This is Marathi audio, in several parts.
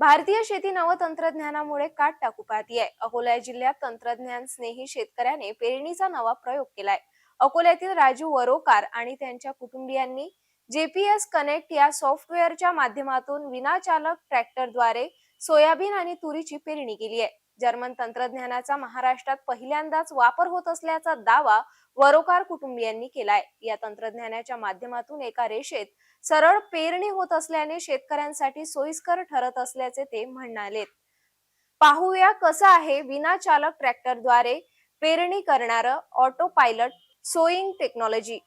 भारतीय शेती नवतंत्रज्ञानामुळे काट टाकू पाहतीये. अकोला जिल्ह्यात तंत्रज्ञान स्नेही शेतकऱ्याने पेरणीचा नवा प्रयोग केलाय. अकोल्यातील राजू वरोकार आणि त्यांच्या कुटुंबियांनी जेपीएस कनेक्ट या सॉफ्टवेअरच्या माध्यमातून विनाचालक ट्रॅक्टरद्वारे सोयाबीन आणि तुरीची पेरणी केली आहे जर्मन तंत्रज्ञानाचा महाराष्ट्रात पहिल्यांदाच वापर होत असल्याचा दावा वरोकार कुटुंबियांनी केलाय. या तंत्रज्ञानाच्या माध्यमातून एका रेषेत सरळ पेरणी होत असल्याने शेतकऱ्यांसाठी सोयीस्कर ठरत असल्याचे ते म्हणाले पाहूया कसं आहे विना चालक ट्रॅक्टरद्वारे पेरणी करणारं ऑटो पायलट सोईंग टेक्नॉलॉजी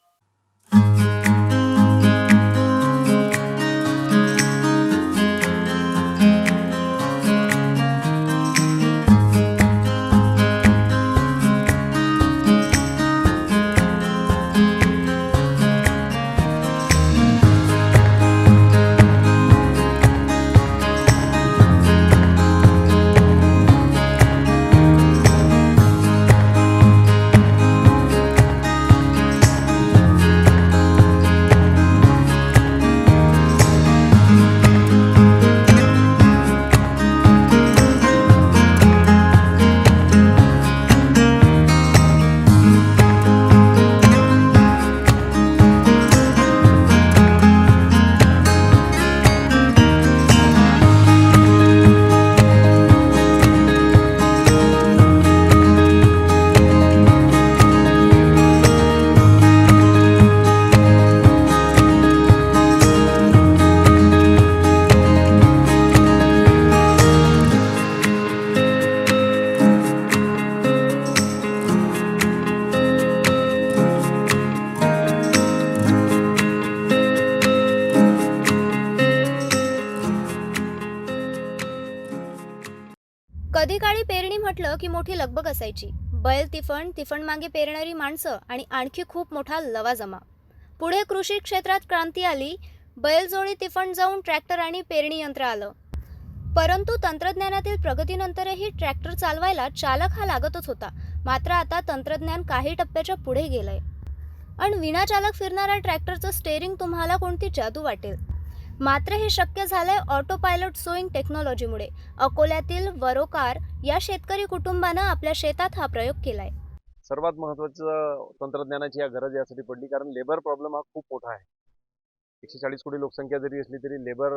कधी काळी पेरणी म्हटलं की मोठी लगबग असायची. बैल तिफण तिफण मागे पेरणारी माणसं आणि आणखी खूप मोठा लवाजमा. पुढे कृषी क्षेत्रात क्रांती आली बैलजोडी तिफण जाऊन ट्रॅक्टर आणि पेरणी यंत्र आलं. परंतु तंत्रज्ञानातील प्रगतीनंतरही ट्रॅक्टर चालवायला चालक हा लागतच होता. मात्र आता तंत्रज्ञान काही टप्प्याच्या पुढे गेलंय. आणि विनाचालक फिरणाऱ्या ट्रॅक्टरचं स्टेअरिंग तुम्हाला कोणती जादू वाटेल? मात्र हे शक्य झालंय ऑटो पायलट सोईंग टेक्नॉलॉजीमुळे अकोल्यातील वरोकार या शेतकरी कुटुंबानं आपल्या शेतात हा प्रयोग केलाय. सर्वात महत्त्वाचं तंत्रज्ञानाची या गरज यासाठी पडली कारण लेबर प्रॉब्लेम हा खूप मोठा आहे. एकशे चाळीस कोटी लोकसंख्या जरी असली तरी लेबर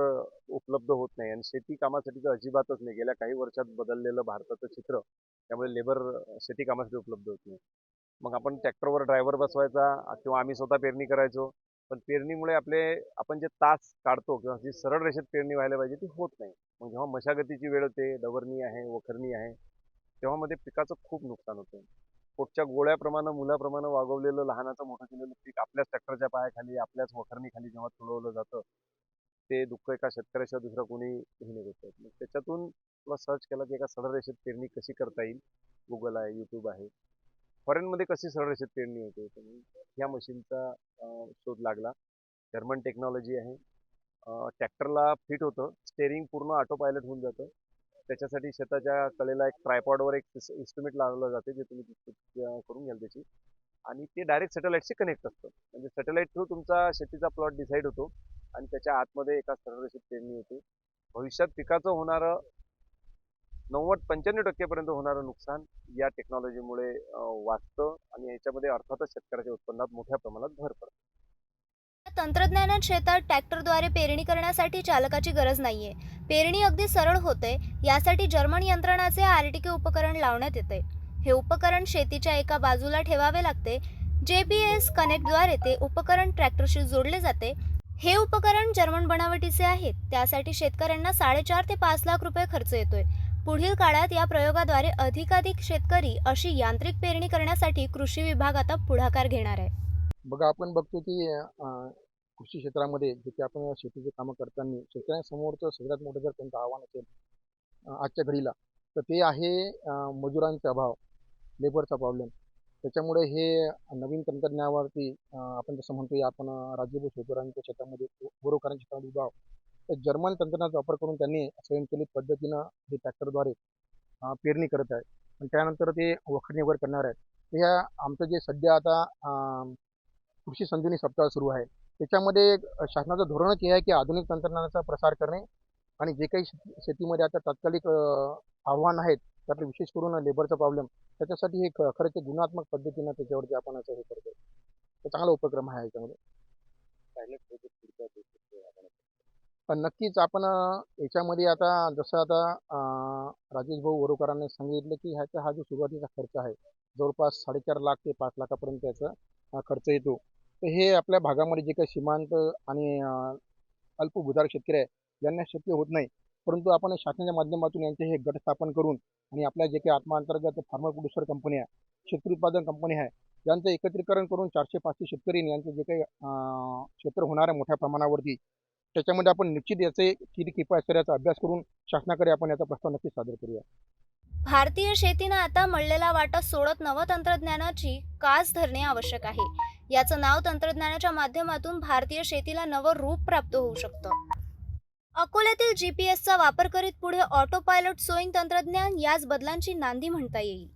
उपलब्ध होत नाही आणि शेती कामासाठी तर अजिबातच नाही. गेल्या काही वर्षात बदललेलं भारताचं चित्र त्यामुळे लेबर शेती कामासाठी उपलब्ध होत नाही. मग आपण ट्रॅक्टरवर ड्रायव्हर बसवायचा किंवा आम्ही स्वतः पेरणी करायचो पण पेरणीमुळे आपले आपण जे तास काढतो किंवा जी सरळ रेषेत पेरणी व्हायला पाहिजे ती होत नाही. मग जेव्हा मशागतीची वेळ होते डवरणी आहे वखरणी आहे तेव्हा मध्ये पिकाचं खूप नुकसान होतं. पोटच्या गोळ्याप्रमाणे मुलाप्रमाणे वागवलेलं लहानाचं मोठं केलेलं पीक आपल्याच ट्रॅक्टरच्या पायाखाली आपल्याच वखरणीखाली जेव्हा तुळवलं जातं ते दुःख एका शेतकऱ्याशिवाय दुसरं कोणी हे नाही करत मग त्याच्यातून तुला सर्च केलं की एका सरळ रेषेत पेरणी कशी करता येईल? गुगल आहे यूट्यूब आहे. फॉरेनमध्ये कशी सरळ रेषेत पेरणी होते ह्या मशीनचा शोध लागला. जर्मन टेक्नॉलॉजी आहे. ट्रॅक्टरला फिट होतं. स्टेअरिंग पूर्ण ऑटो पायलट होऊन जातं. त्याच्यासाठी शेताच्या कलेला एक ट्रायपॉडवर एक इन्स्ट्रुमेंट लावलं जाते जे तुम्ही करून घ्याल त्याची. आणि ते डायरेक्ट सॅटेलाईटशी कनेक्ट असतं. म्हणजे सॅटेलाईट थ्रू तुमचा शेतीचा प्लॉट डिसाईड होतो. आणि त्याच्या आतमध्ये एका सरळ रेषेत पेरणी होते भविष्यात पिकाचं होणारं नव्वद पंच्याण्णव टक्केपर्यंत होणारं नुकसान या टेक्नॉलॉजीमुळे वाचतं आणि याच्यामध्ये अर्थातच शेतकऱ्याच्या उत्पन्नात मोठ्या प्रमाणात भर पडते. तंत्रज्ञानात शेतात ट्रॅक्टरद्वारे पेरणी करण्यासाठी चालकाची गरज नाहीये. पेरणी अगदी सरळ होते यासाठी जर्मन यंत्रणाचे आरटीके उपकरण लावण्यात येते. हे उपकरण शेतीच्या एका बाजूला ठेवावे लागते जे बी एस कनेक्टद्वारे ते उपकरण ट्रॅक्टरशी जोडले जाते. हे उपकरण जर्मन बनावटीचे आहेत त्यासाठी शेतकऱ्यांना साडेचार ते पाच लाख रुपये खर्च येतोय. पुढील काळात या प्रयोगाद्वारे अधिकाधिक शेतकरी अशी यांत्रिक पेरणी करण्यासाठी कृषी विभाग आता पुढाकार घेणार आहे. बघा आपण बघतो की कृषी क्षेत्रामध्ये जे की आपण शेतीचे कामं करताना शेतकऱ्यांसमोरचं सगळ्यात मोठं जर कोणतं आव्हान असेल आजच्या घडीला तर ते आहे मजुरांचा अभाव लेबरचा प्रॉब्लेम त्याच्यामुळे हे नवीन तंत्रज्ञानावरती आपण जसं म्हणतो आपण राज्यभूत शेतकऱ्यांच्या शेतामध्ये बरोबरांच्या शेतामध्ये उभा जर्मन तंत्रज्ञानाचा वापर करून त्यांनी स्वयंचलित पद्धतीनं हे ट्रॅक्टरद्वारे पेरणी करत आहे आणि त्यानंतर ते वखरणी वगैरे करणार आहेत. तर ह्या आमचं जे सध्या आता कृषी संजीवनी सप्ताह सुरू आहे. त्याच्यामध्ये शासनाचं धोरणच हे आहे की आधुनिक तंत्रज्ञानाचा प्रसार करणे आणि जे काही शेतीमध्ये आता तात्कालिक आव्हान आहेत त्यातलं विशेष करून लेबरचा प्रॉब्लेम त्याच्यासाठी हे ख- खरं ते गुणात्मक पद्धतीनं त्याच्यावरती आपण असं हे करतो तर चांगला उपक्रम आहे याच्यामध्ये. पण नक्कीच आपण याच्यामध्ये आता जसं आता राजेश भाऊ वरुकरांनी सांगितलं की ह्याचा हा जो सुरुवातीचा खर्च आहे जवळपास साडेचार लाख ते पाच लाखापर्यंत याचा खर्च येतो. तर हे आपल्या भागामध्ये जे काही सीमांत आणि अं, शेतकरी आहे यांना शक्य होत नाही. परंतु आपण शासनाच्या माध्यमातून यांचे हे गट स्थापन करून आणि आपल्या जे काही आत्मांतर्गत फार्मर प्रोड्युसर कंपनी आहे शेतकरी उत्पादन कंपनी आहे यांचं एकत्रीकरण करून चारशे पाचशे शेतकरी यांचं जे काही अं, क्षेत्र होणार आहे मोठ्या प्रमाणावरती त्याच्यामध्ये आपण निश्चित याचे किती किफायत याचा अभ्यास करून शासनाकडे आपण याचा प्रस्ताव नक्की सादर करूया. भारतीय शेतीनं आता मळलेला वाटा सोडत नवतंत्रज्ञानाची कास धरणे आवश्यक आहे. याचं नाव तंत्रज्ञानाच्या माध्यमातून भारतीय शेतीला नवं रूप प्राप्त होऊ शकतं. अकोल्यातील जीपीएसचा वापर करीत पुढे ऑटो पायलट सोईंग तंत्रज्ञान याच बदलांची नांदी म्हणता येईल.